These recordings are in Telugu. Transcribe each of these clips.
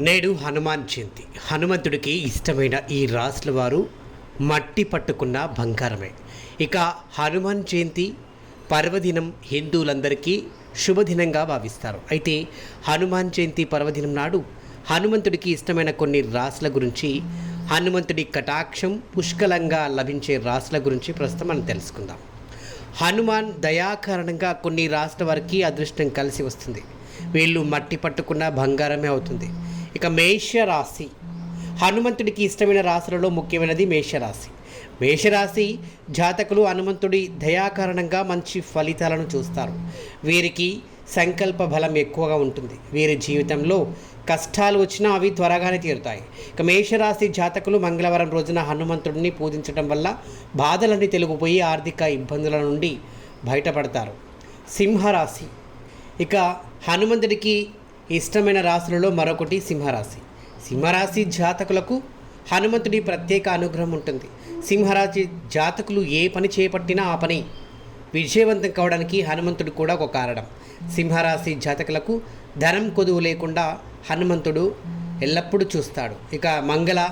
నేడు హనుమాన్ జయంతి. హనుమంతుడికి ఇష్టమైన ఈ రాసుల వారు మట్టి పట్టుకున్న బంగారమే. ఇక హనుమాన్ జయంతి పర్వదినం హిందువులందరికీ శుభదినంగా భావిస్తారు. అయితే హనుమాన్ జయంతి పర్వదినం నాడు హనుమంతుడికి ఇష్టమైన కొన్ని రాసుల గురించి హనుమంతుడి కటాక్షం పుష్కలంగా లభించే రాసుల గురించి ప్రస్తుతం మనం తెలుసుకుందాం. హనుమాన్ దయా కారణంగా కొన్ని రాసుల వారికి అదృష్టం కలిసి వస్తుంది. వీళ్ళు మట్టి పట్టుకున్న బంగారమే అవుతుంది. ఇక మేషరాశి. హనుమంతుడికి ఇష్టమైన రాశులలో ముఖ్యమైనది మేషరాశి. మేషరాశి జాతకులు హనుమంతుడి దయా కారణంగా మంచి ఫలితాలను చూస్తారు. వీరికి సంకల్ప బలం ఎక్కువగా ఉంటుంది. వీరి జీవితంలో కష్టాలు వచ్చినా అవి త్వరగానే తీరుతాయి. ఇక మేషరాశి జాతకులు మంగళవారం రోజున హనుమంతుడిని పూజించడం వల్ల బాధలన్నీ తెలుగుపోయి ఆర్థిక ఇబ్బందుల నుండి బయటపడతారు. సింహరాశి. ఇక హనుమంతుడికి ఇష్టమైన రాశులలో మరొకటి సింహరాశి. సింహరాశి జాతకులకు హనుమంతుడి ప్రత్యేక అనుగ్రహం ఉంటుంది. సింహరాశి జాతకులు ఏ పని చేపట్టినా ఆ పని విజయవంతం కావడానికి హనుమంతుడు కూడా ఒక కారణం. సింహరాశి జాతకులకు ధనం కొదువు లేకుండా హనుమంతుడు ఎల్లప్పుడూ చూస్తాడు. ఇక మంగళ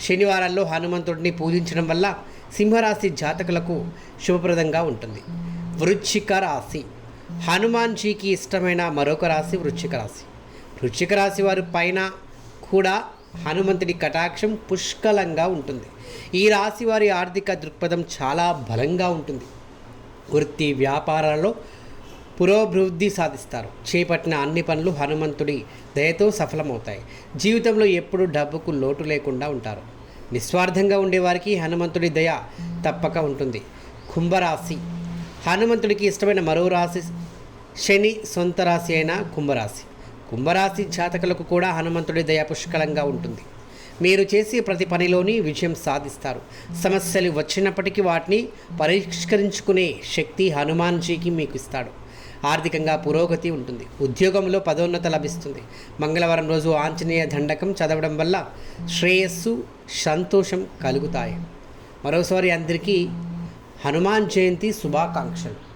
శనివారాల్లో హనుమంతుడిని పూజించడం వల్ల సింహరాశి జాతకులకు శుభప్రదంగా ఉంటుంది. వృశ్చిక రాశి. హనుమాన్జీకి ఇష్టమైన మరొక రాశి వృశ్చిక రాశి. వృశ్చిక రాశి వారి పైన కూడా హనుమంతుడి కటాక్షం పుష్కలంగా ఉంటుంది. ఈ రాశి వారి ఆర్థిక దృక్పథం చాలా బలంగా ఉంటుంది. వృత్తి వ్యాపారాల్లో పురోభివృద్ధి సాధిస్తారు. చేపట్టిన అన్ని పనులు హనుమంతుడి దయతో సఫలమవుతాయి. జీవితంలో ఎప్పుడూ డబ్బుకు లోటు లేకుండా ఉంటారు. నిస్వార్థంగా ఉండేవారికి హనుమంతుడి దయ తప్పక ఉంటుంది. కుంభరాశి. హనుమంతుడికి ఇష్టమైన మరో రాశి శని సొంత రాశి అయిన కుంభరాశి. కుంభరాశి జాతకులకు కూడా హనుమంతుడి దయ పుష్కలంగా ఉంటుంది. మీరు చేసే ప్రతి పనిలోని విజయం సాధిస్తారు. సమస్యలు వచ్చినప్పటికీ వాటిని పరిష్కరించుకునే శక్తి హనుమాన్జీకి మీకు ఇస్తాడు. ఆర్థికంగా పురోగతి ఉంటుంది. ఉద్యోగంలో పదోన్నత లభిస్తుంది. మంగళవారం రోజు ఆంజనేయ దండకం చదవడం వల్ల శ్రేయస్సు సంతోషం కలుగుతాయి. మరోసారి అందరికీ హనుమాన్ జయంతి శుభాకాంక్షలు.